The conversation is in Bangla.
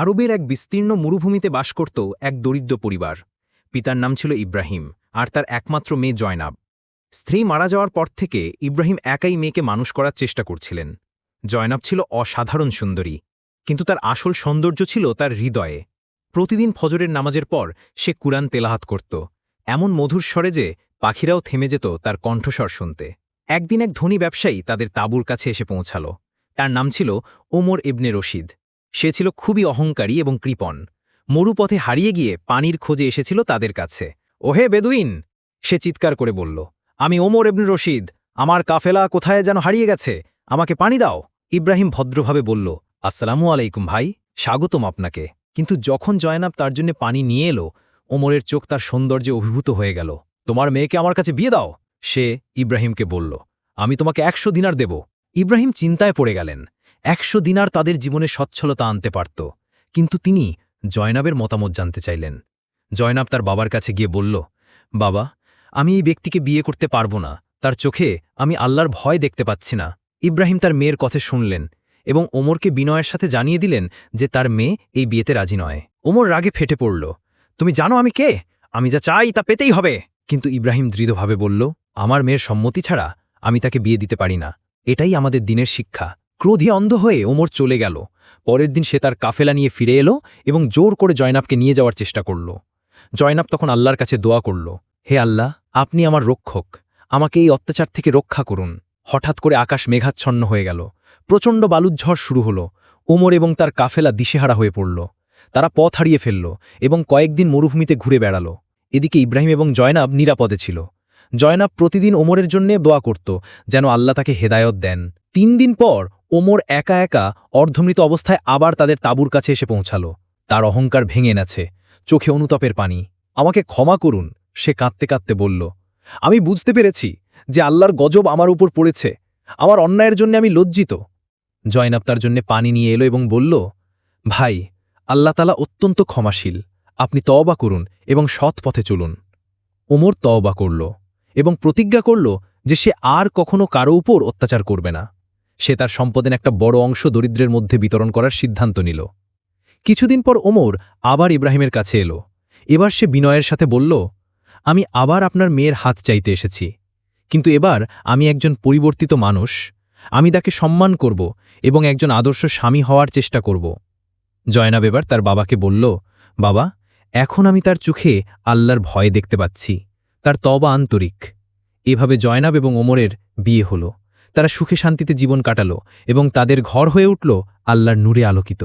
আরবের এক বিস্তীর্ণ মরুভূমিতে বাস করত এক দরিদ্র পরিবার। পিতার নাম ছিল ইব্রাহিম, আর তার একমাত্র মেয়ে জয়নাব। স্ত্রী মারা যাওয়ার পর থেকে ইব্রাহিম একাই মেয়েকে মানুষ করার চেষ্টা করছিলেন। জয়নাব ছিল অসাধারণ সুন্দরী, কিন্তু তার আসল সৌন্দর্য ছিল তার হৃদয়ে। প্রতিদিন ফজরের নামাজের পর সে কুরআন তেলাহাত করত, এমন মধুর স্বরে যে পাখিরাও থেমে যেত তার কণ্ঠস্বর শুনতে। একদিন এক ধনী ব্যবসায়ী তাদের তাঁবুর কাছে এসে পৌঁছাল। তার নাম ছিল ওমর ইবনে রশিদ। সে ছিল খুবই অহংকারী এবং কৃপণ। মরুপথে হারিয়ে গিয়ে পানির খোঁজে এসেছিল তাদের কাছে। ওহে বেদুইন! সে চিৎকার করে বলল, আমি ওমর ইবনে রশিদ। আমার কাফেলা কোথায় যেন হারিয়ে গেছে। আমাকে পানি দাও। ইব্রাহিম ভদ্রভাবে বলল, আসসালামু আলাইকুম ভাই, স্বাগতম আপনাকে। কিন্তু যখন জয়নাব তার জন্য পানি নিয়ে এলো, ওমরের চোখ তার সৌন্দর্যে অভিভূত হয়ে গেল। তোমার মেয়েকে আমার কাছে বিয়ে দাও। সে ইব্রাহিমকে বলল, আমি তোমাকে একশো দিনার দেব। ইব্রাহিম চিন্তায় পড়ে গেলেন। একশো দিনার তাদের জীবনে সচ্ছলতা আনতে পারত। কিন্তু তিনি জয়নাবের মতামত জানতে চাইলেন। জয়নাব তার বাবার কাছে গিয়ে বলল, বাবা, আমি এই ব্যক্তিকে বিয়ে করতে পারব না। তার চোখে আমি আল্লাহর ভয় দেখতে পাচ্ছি না। ইব্রাহিম তার মেয়ের কথা শুনলেন এবং ওমরকে বিনয়ের সাথে জানিয়ে দিলেন যে তার মেয়ে এই বিয়েতে রাজি নয়। ওমর রাগে ফেটে পড়ল, তুমি জানো আমি কে? আমি যা চাই তা পেতেই হবে। কিন্তু ইব্রাহিম দৃঢ়ভাবে বলল, আমার মেয়ের সম্মতি ছাড়া আমি তাকে বিয়ে দিতে পারি না। এটাই আমাদের দিনের শিক্ষা। ক্রোধে অন্ধ হয়ে ওমর চলে গেল। পরের দিন সে তার কাফেলা নিয়ে ফিরে এলো এবং জোর করে জয়নাবকে নিয়ে যাওয়ার চেষ্টা করল। জয়নাব তখন আল্লাহর কাছে দোয়া করল, হে আল্লাহ, আপনি আমার রক্ষক। আমাকে এই অত্যাচার থেকে রক্ষা করুন। হঠাৎ করে আকাশ মেঘাচ্ছন্ন হয়ে গেল। প্রচণ্ড বালুজ্ঝড় শুরু হল। ওমর এবং তার কাফেলা দিশেহারা হয়ে পড়ল। তারা পথ হারিয়ে ফেলল এবং কয়েকদিন মরুভূমিতে ঘুরে বেড়াল। এদিকে ইব্রাহিম এবং জয়নাব নিরাপদে ছিল। জয়নাব প্রতিদিন ওমরের জন্যে দোয়া করত, যেন আল্লাহ তাকে হেদায়ত দেন। তিন দিন পর ওমর একা একা অর্ধমৃত অবস্থায় আবার তাদের তাঁবুর কাছে এসে পৌঁছাল। তার অহংকার ভেঙে নেছে চোখে অনুতাপের পানি। আমাকে ক্ষমা করুন, সে কাঁদতে কাঁদতে বলল। আমি বুঝতে পেরেছি যে আল্লাহর গজব আমার উপর পড়েছে। আমার অন্যায়ের জন্য আমি লজ্জিত। জয়নাব তার জন্য পানি নিয়ে এলো এবং বলল, ভাই, আল্লাহ তালা অত্যন্ত ক্ষমাশীল। আপনি তওবা করুন এবং সৎ পথে চলুন। ওমর তওবা করল এবং প্রতিজ্ঞা করল যে সে আর কখনো কারও উপর অত্যাচার করবে না। সে তার সম্পদের একটা বড় অংশ দরিদ্রের মধ্যে বিতরণ করার সিদ্ধান্ত নিল। কিছুদিন পর ওমর আবার ইব্রাহিমের কাছে এলো। এবার সে বিনয়ের সাথে বলল, আমি আবার আপনার মেয়ের হাত চাইতে এসেছি। কিন্তু এবার আমি একজন পরিবর্তিত মানুষ। আমি তাকে সম্মান করব এবং একজন আদর্শ স্বামী হওয়ার চেষ্টা করব। জয়নাব এবার তার বাবাকে বলল, বাবা, এখন আমি তার চোখে আল্লাহর ভয় দেখতে পাচ্ছি। তার তবা আন্তরিক। এভাবে জয়নাব এবং ওমরের বিয়ে হল। তারা সুখে শান্তিতে জীবন কাটালো এবং তাদের ঘর হয়ে উঠল আল্লাহর নূরে আলোকিত।